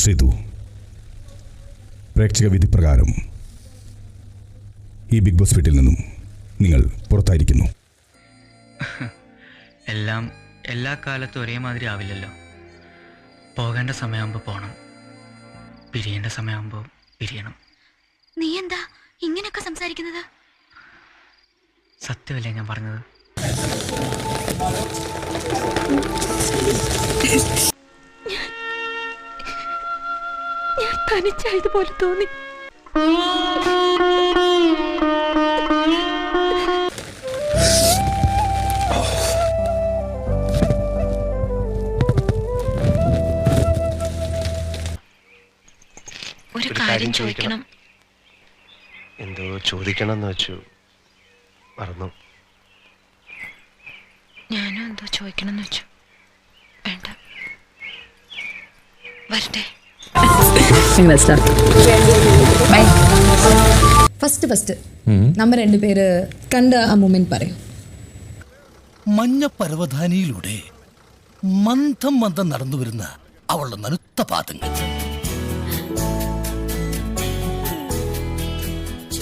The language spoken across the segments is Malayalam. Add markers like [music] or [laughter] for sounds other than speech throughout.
ശ്രീതു പ്രേക്ഷക വിധി പ്രകാരം ഈ ബിഗ് ബോസ് വീട്ടിൽ നിന്നും നിങ്ങൾ പുറത്തായിരിക്കുന്നു. [laughs] എല്ലാം എല്ലാ കാലത്തും ഒരേമാതിരി ആവില്ലല്ലോ. പോകേണ്ട സമയമാകുമ്പോൾ പോകണം പിരിയേണ്ട സമയമാകുമ്പോൾ പിരിയണം. നീ എന്താ ഇങ്ങനെയൊക്കെ സംസാരിക്കുന്നത്? സത്യമല്ലേ ഞാൻ പറഞ്ഞത്? [laughs] തനിച്ചായതുപോലെ തോന്നി. ഒരു കാര്യം ചോദിക്കണം. എന്തോ ചോദിക്കണം എന്ന് വെച്ചു. മറന്നു. ഞാനും എന്തോ ചോദിക്കണം എന്ന് വെച്ചു. വേണ്ട. വരട്ടെ. ഇൻവെസ്റ്റർ ബൈ ഫസ്റ്റ് ഫസ്റ്റ് നമ്മ രണ്ടുപേര് കണ്ട ആ മൂമെന്റ് പറയും. മഞ്ഞ പരവധാനിയിലൂടെ മന്ദം മന്ദം നടന്നു വരുന്ന അവളുടെ നനുത്ത പാദങ്ങൾ.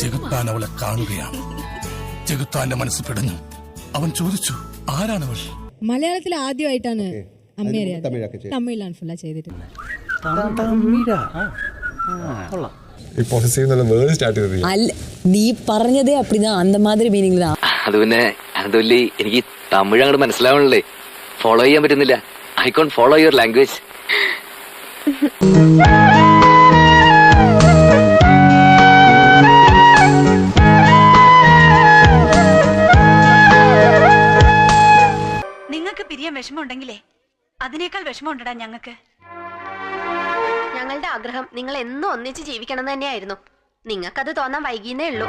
ചെകുത്താൻ അവളെ കാണുകയാണ്. ചെകുത്താന്റെ മനസ്സ് പിടഞ്ഞു. അവൻ ചോദിച്ചു ആരാണവൾ? മലയാളത്തിൽ ആദ്യമായിട്ടാണ് അമ്മയെ തമിഴിലാണ് ഫുള്ള ചെയ്തിട്ടുള്ളത്. നീ പറഞ്ഞതേ അപ്പടി അന്ത മാതിരി മീനിങ് അത് പിന്നെ അതുപോലെ എനിക്ക് തമിഴ് അങ്ങോട്ട് മനസ്സിലാവണല്ലേ ഫോളോ ചെയ്യാൻ പറ്റുന്നില്ല. I can't follow your language നിങ്ങൾക്ക് പിരിയാൻ വിഷമമുണ്ടെങ്കിലേ അതിനേക്കാൾ വിഷമമുണ്ടടാ ഞങ്ങൾക്ക്. ഞങ്ങളുടെ ആഗ്രഹം നിങ്ങൾ എന്നും ഒന്നിച്ച് ജീവിക്കണം തന്നെയായിരുന്നു. നിങ്ങൾക്കത് തോന്നാൻ വൈകിയെന്നേ ഉള്ളൂ.